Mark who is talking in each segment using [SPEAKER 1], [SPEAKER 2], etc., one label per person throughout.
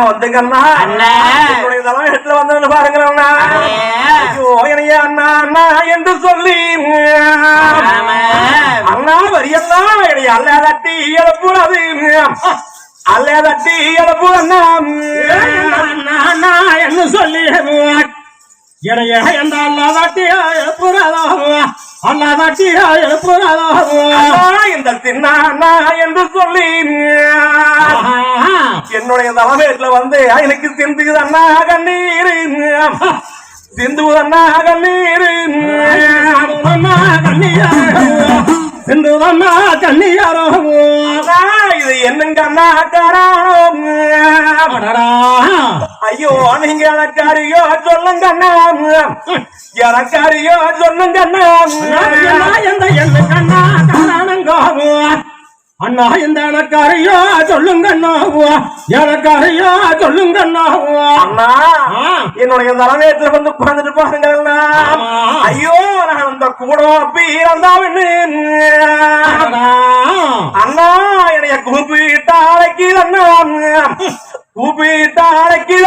[SPEAKER 1] வந்துங்கண்ணா. என்னுடைய தலைமையிடத்துல வந்து பாருங்களா என்னைய அண்ணா. அண்ணா. என்று சொல்லி. அண்ணா வரியெல்லாம் என்னைய அல்ல தட்டி எழுப்புறது. அல்ல தட்டி எழுப்பு அண்ணா
[SPEAKER 2] அண்ணா என்ன சொல்லி. இடைய எந்த அல்லா தட்டியா எழுப்புறதோ? அல்லா தட்டியா எழுப்புறதோ
[SPEAKER 1] இந்த தின்ன என்று சொல்லி என்னுடைய தலைமையில வந்து எனக்கு சிந்துது அண்ணா கண்ணீர் சிந்துவது அண்ணா கண்ணீர்?
[SPEAKER 2] சிந்துதம்மா கண்ணியாரோ
[SPEAKER 1] அண்ணா, இது என்னங்க அண்ணா காரணம் ஐயோ நீங்க எனக்காரியோ சொல்லுங்க அண்ணா எனக்காரியோ சொல்லுங்க அண்ணா
[SPEAKER 2] எந்த என்ன கண்ணா காரணங்கோ அண்ணா இந்த எனக்காரையோ சொல்லுங்க அண்ணா எனக்காரையோ சொல்லுங்க அண்ணா
[SPEAKER 1] அண்ணா. என்னுடைய தலைமையத்துல வந்து உட்கார்ந்துட்டு பாருங்க அண்ணா. ஐயோ அந்த கூட பீரந்தாவின்னு. அண்ணா. என்னைய கூப்பிட்டு அழைக்கிற அண்ணா கூப்பிட்டு அழைக்கிற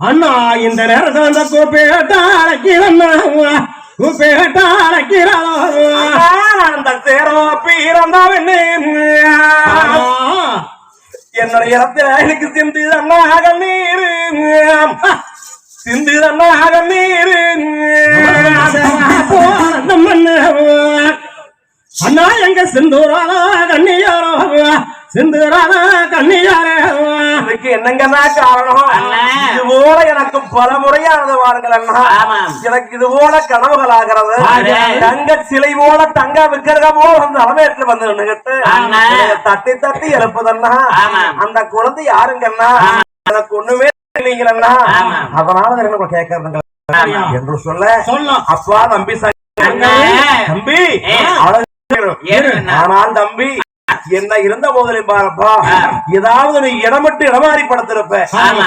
[SPEAKER 1] அண்ணா
[SPEAKER 2] இந்த நேரத்தில் அந்த கூப்பேட்ட அழைக்கிறண்ணா கூப்பேட்ட அழைக்கிறாரோ
[SPEAKER 1] அந்த சேரோ பீரந்தாவின்னு. என்னுடைய இடத்துல எனக்கு சிந்து அண்ணா கண்ணீர் சிந்து அண்ணா கண்ணீர்
[SPEAKER 2] அண்ணா எங்க சிந்தூரால கண்ணியாரோ சிந்தூரால கண்ணியாரே
[SPEAKER 1] அதுக்கு என்னங்கன்னா காரணம்
[SPEAKER 3] அண்ணா.
[SPEAKER 1] இது போல எனக்கு பல முறையானது வாருங்கள். எனக்கு இது போல கனவுகள் ஆகிறது. தங்க சிலை போல தங்க விக்கிரக போல அந்த அளவேற்று வந்து. என்னைய தட்டி தட்டி எழுப்புதண்ணா
[SPEAKER 3] ஆமாம்.
[SPEAKER 1] அந்த குழந்தை யாருங்கண்ணா எனக்கு ஒண்ணுமே
[SPEAKER 3] ஆமாம்.
[SPEAKER 1] அதனால எனக்கு கேட்கறதுங்க என்று சொல்ல அப்பா தம்பி. தம்பி. ஆனால் தம்பி என்ன இருந்த போதிலும் பாருப்பா ஏதாவது நீ இடமிட்டு இடமாறி படுத்திருப்ப.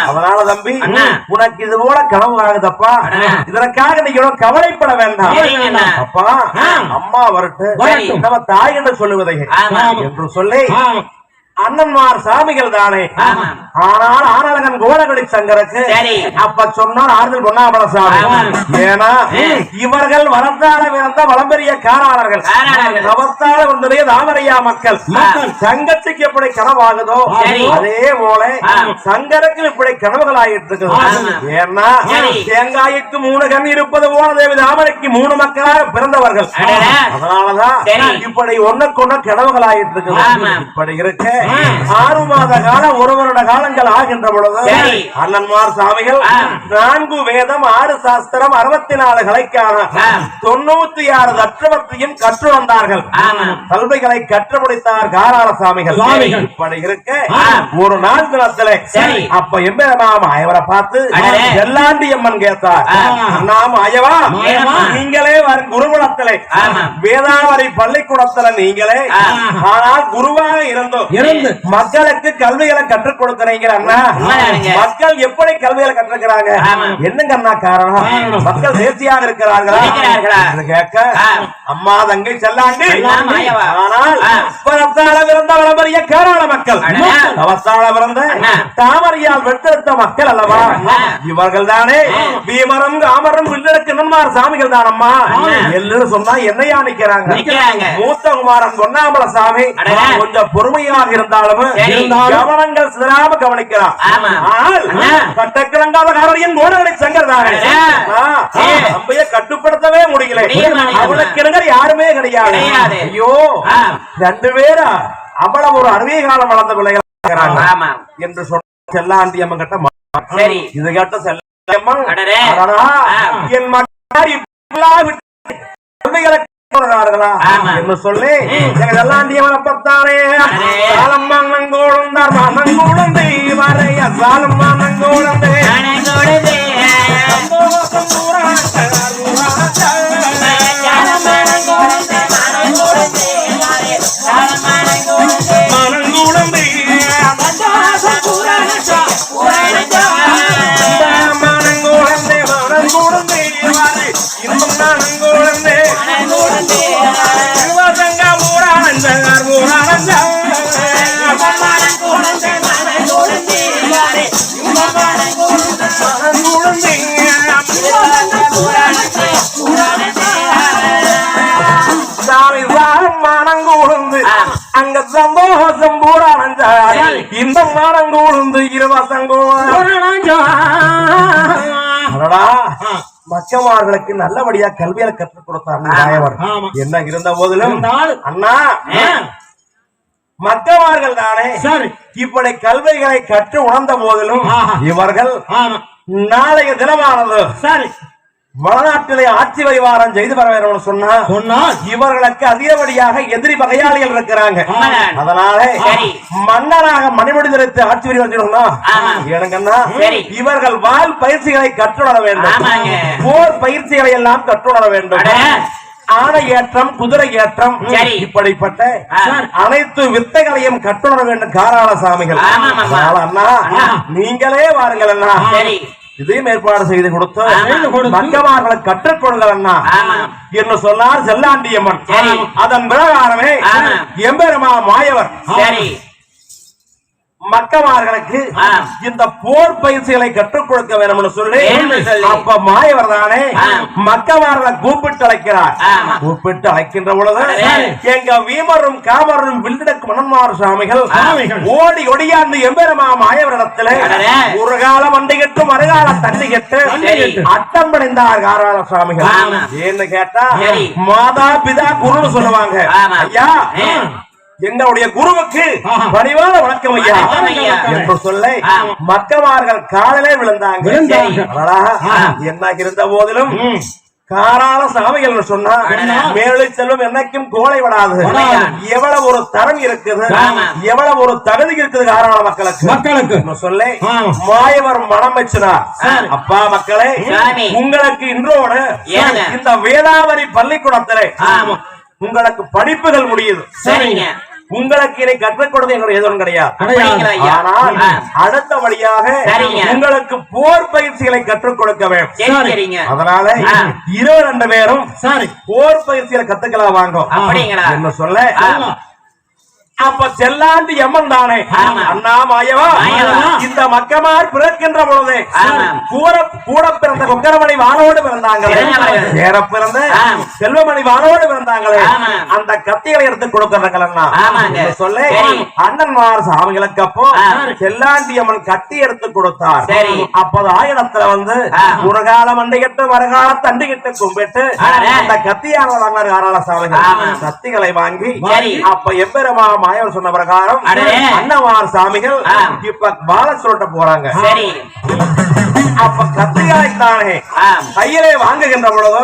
[SPEAKER 1] அதனால தம்பி. உனக்கு இது போல கனவு ஆகுதப்பா. இதற்காக நீங்க எவ்வளவு கவலைப்பட வேண்டாம். அப்பா அம்மா வரட்டு. நம்ம தாய் என்று சொல்லுவதை. என்று சொல்லி. அண்ணன்மார் சாமிகள் தானே. ஆனால் ஆனழகன் கோலகடி சங்கருக்கு. அப்ப சொன்னார் ஆறுதல் பொன்னாமல சாமி. ஏன்னா. இவர்கள் வளர்த்தால பிறந்த வளம்பெரிய காராளர்கள்
[SPEAKER 3] காராளர்கள்.
[SPEAKER 1] தவத்தால வந்ததே தாமரையா மக்கள். சங்கத்துக்கு எப்படி கனவாகுதோ. அதே போல. சங்கருக்கு இப்படி கனவுகள் ஆகிட்டு. இருக்குது ஏன்னா. தேங்காய்க்கு மூணு கண் இருப்பது போல தேவி தாமரைக்கு மூணு மக்களாக பிறந்தவர்கள். அதனாலதான். இப்படி ஒண்ணுக்கு ஒண்ணு கனவுகள் ஆகிட்டு இருக்குது. இப்படி இருக்க ஆறு மாத காலம் ஒரு வருட காலங்கள் ஆகின்ற பொழுது. அண்ணன்மார் சாமிகள். நான்கு வேதம் ஆறு சாஸ்திரம் அறுபத்தி நாலு கலைக்கான
[SPEAKER 3] ஆ.
[SPEAKER 1] தொண்ணூத்தி ஆறு தத்துவத்தையும் கற்று வந்தார்கள். கல்விகளை கற்று முடித்தார் காராள சாமிகள். இப்படி இருக்க. ஒரு நாள் தினத்துல. அப்ப எம்பெருமாம் அயவரை பார்த்து. எல்லாண்டி அம்மன் கேட்டார். நாம் அயவா. நீங்களே வரும் குருகுலத்திலே. வேதாவரி பள்ளிக்கூடத்துல நீங்களே. ஆனால் குருவாக இருந்தோம்
[SPEAKER 2] இருந்து.
[SPEAKER 1] மக்களுக்கு கல்விகளை கற்றுக் கொடுக்கிறீங்க அண்ணா. மக்கள் எப்படி கல்விகளை கற்றுக்கிறாங்க. என்னங்க அண்ணா காரணம். மக்கள் தேர்ச்சியாக இருக்கிறார்களா கேட்க. அம்மா தங்கை செல்லாண்டி. ஆனால் பிறந்த வளமறிய காராள மக்கள் அவத்தால பிறந்த. தாமரையால் வெட்டெடுத்த மக்கள் அல்லவா. இவர்கள் தானே பீமரம் காமரம் வில்லருக்கு நன்மார் சாமிகள் தானம்மா. எல்லோரும் சொன்னா என்னையா நிக்கிறாங்க. மூத்த குமாரன் பொன்னாமல சாமி. கொஞ்சம் பொறுமையாக இருந்தாலும் கவனங்கள் சிதறாம கவனிக்கிறான். கட்டக்கிழங்காத காரணியின் கோடகளை சங்கர் தானே
[SPEAKER 3] அடடா. ஏ.
[SPEAKER 1] அம்பைய கட்டுப்படுத்தவே முடியல. அவளுக்கு இணங்கர் யாருமே கிடையாது. ஐயோ. ரெண்டு பேரா அவ்வளவு ஒரு அருவிய காலம் வளர்ந்த பிள்ளைகள். என்று சொன்ன செல்லாண்டி அம்மன் கிட்ட
[SPEAKER 3] சரி.
[SPEAKER 1] இது கேட்ட
[SPEAKER 3] ஆ.
[SPEAKER 1] என். என்று சொல்லி
[SPEAKER 3] ம்.
[SPEAKER 1] எங்கள் செல்லாண்டியவனை பார்த்தானே
[SPEAKER 3] அடடே.
[SPEAKER 1] சாலம் மன்னங்கோழுந்தார் மன்னங்கூழந்தை வரைய சாலம் மன்னங்கோழந்தை அங்க சந்தோஷம்
[SPEAKER 3] பூரா
[SPEAKER 1] இந்த மானங்கூழ்ந்து இருவசங்கோ மச்சமார்களுக்கு நல்லபடியா கல்வியில கற்றுக் கொடுத்தார் என்ன இருந்த போதிலும் அண்ணா
[SPEAKER 3] ஆ.
[SPEAKER 1] மக்கமார்கள் தானே
[SPEAKER 2] சரி
[SPEAKER 1] இப்படி கல்விகளை கற்று உணர்ந்த போதிலும். இவர்கள் நாளைய தினமானது
[SPEAKER 2] சரி
[SPEAKER 1] வடநாட்டிலே ஆட்சி பரிவாரம் செய்து வர வேணும்னு சொன்னா
[SPEAKER 2] சொன்னால்
[SPEAKER 1] இவர்களுக்கு அதிகப்படியாக எதிரி பகையாளிகள் இருக்கிறாங்க. அதனால. மன்னராக மணிமொழி நிறுத்தி ஆட்சி பரிவாரம். எனக்குன்னா. இவர்கள் வால் பயிற்சிகளை கற்றுணர வேண்டும். போர் பயிற்சிகளை எல்லாம் கற்றுணர வேண்டும் ஆணை ஏற்றம் குதிரை ஏற்றம்
[SPEAKER 3] சரி.
[SPEAKER 1] இப்படிப்பட்ட. அனைத்து வித்தைகளையும் கற்றுணர வேண்டும் காராள சாமிகள் அண்ணா. நீங்களே வாருங்கள் அண்ணா
[SPEAKER 3] சரி
[SPEAKER 1] இதையும் ஏற்பாடு செய்து கொடுத்து. மக்கமார்களை கற்றுக் கொடுங்கள் அண்ணா. என்று சொன்னார் செல்லாண்டியம்மன். அதன் பிரகாரமே. எம்பெருமா மாயவர்
[SPEAKER 3] சரி
[SPEAKER 1] மக்கமார்களுக்கு. இந்த போர் பயிற்சிகளை கற்றுக் கொடுக்க வேணும்னு சொல்லி. அப்ப மாயவர் தானே. மக்கமார்களை கூப்பிட்டு அழைக்கிறார். கூப்பிட்டு அழைக்கின்ற பொழுது. எங்க வீமரும் காமரும் வில்லிடக்கு மணன்மார் சுவாமிகள்
[SPEAKER 2] சுவாமிகள்.
[SPEAKER 1] ஓடி ஒடியாந்து எம்பெருமா மாயவரிடத்திலே. ஒரு காலம் அண்டி கட்டு மறுகாலம் தண்டி கட்டு. அட்டம் படைந்தார் காராள சுவாமிகள். ஏன்னு கேட்டா. மாதா பிதா குருன்னு சொல்லுவாங்க. ஐயா எங்களுடைய குருவுக்கு. பணிவான வணக்கம் ஐயா. என்று சொல்ல. மக்கமார்கள் காலிலே விழுந்தாங்க என்ன இருந்த போதிலும். காராள சாமிகள் சொன்னா. மேலே செல்வம் என்னைக்கும் கோலை விடாது. எவ்வளவு ஒரு தரம் இருக்குது. எவ்வளவு ஒரு தகுதி இருக்குது காராள மக்களுக்கு
[SPEAKER 2] மக்களுக்கு
[SPEAKER 1] சொல்ல. மாயவர் மனம் வச்சினார்
[SPEAKER 3] சரி.
[SPEAKER 1] அப்பா மக்களே. உங்களுக்கு இன்றோடு? இந்த வேளாவரி பள்ளிக்கூடத்திலே. உங்களுக்கு படிப்புகள் முடியுது
[SPEAKER 3] சரிங்க
[SPEAKER 1] உங்களுக்கு இதை கற்றுக் கொடுத்து எங்களுக்கு எதுவும் கிடையாது. ஆனால். அடுத்தபடியாக
[SPEAKER 3] சரிங்க.
[SPEAKER 1] உங்களுக்கு போர் பயிற்சிகளை கற்றுக் கொடுக்க வேண்டும். அதனால. இருபது ரெண்டு பேரும் போர் பயிற்சிகளை கத்துக்கலாம் வாங்க. என்ன சொல்ல. அப்ப செல்லாண்டி எம்மன் தானே
[SPEAKER 3] ஆமா.
[SPEAKER 1] அண்ணா மாயவா
[SPEAKER 3] மாயவா.
[SPEAKER 1] இந்த மக்கமார் பிறக்கின்ற பொழுது
[SPEAKER 3] ஆமா.
[SPEAKER 1] கூட பிறந்த கொக்கரமணி வானோடு பிறந்தாங்களே
[SPEAKER 3] பிறந்தாங்க.
[SPEAKER 1] சேர பிறந்த. செல்வமணி வானோடு பிறந்தாங்களே. அந்த கத்திகளை எடுத்து கொடுக்கறாங்களா. சொல்ல. அண்ணன்மார் சாமிகளுக்கு அப்போ. செல்லாண்டி அம்மன் கத்தி எடுத்து கொடுத்தார். அப்போது ஆயிரத்துல வந்து. ஒரு காலம் அண்டிகிட்டு மறுகால தண்டிகிட்டு கும்பிட்டு. அந்த கத்தியான வாங்கினார் காராள சாமிகள். கத்திகளை வாங்கி. அப்ப எம்பெருமா மாயவர் சொன்ன பிரகாரம். அன்னமார் சாமிகள். இப்ப பால சொல்லிட்டு போறாங்க
[SPEAKER 3] சரி
[SPEAKER 1] அப்ப கத்திகளை தானே
[SPEAKER 3] ஆ.
[SPEAKER 1] கையிலே வாங்குகின்ற பொழுது.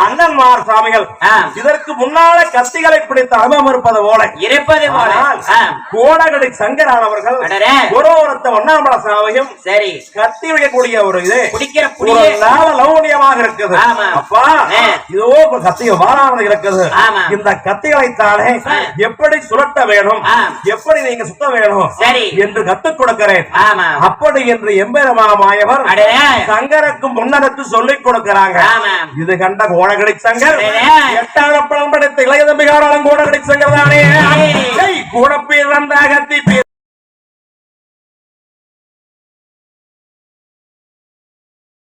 [SPEAKER 1] அண்ணன்மார் சாமிகள். இதற்கு முன்னால கத்திகளை பிடித்த அனுபவம் இருப்பது போல
[SPEAKER 3] இருப்பது போல.
[SPEAKER 1] கோடகடி சங்கரானவர்கள் ஒருத்த ஒன்னாம்பல சாமியும்
[SPEAKER 3] சரி
[SPEAKER 1] கத்தி வைக்கக்கூடிய ஒரு இது ஒரு நாள லவணியமாக இருக்குது. அப்பா. இதோ கத்திய வாரானது இருக்குது. இந்த கத்திகளை தானே. எப்படி சுழட்ட வேணும். எப்படி நீங்க சுத்த வேணும்
[SPEAKER 3] சரி.
[SPEAKER 1] என்று கத்துக் கொடுக்கிறேன் அப்படி என்று எம்பெருமா மாயவர்
[SPEAKER 3] அடே.
[SPEAKER 1] சங்கருக்கு முன்னருக்கு சொல்லிக் கொடுக்கிறாங்க. இது கண்ட கோடகடி சங்கர்
[SPEAKER 3] அடே.
[SPEAKER 1] எட்டாவது படம் படைத்த இளைய தம்பிகாரம் கோடகடி சங்கர் தானே கூட பிறந்த கத்தி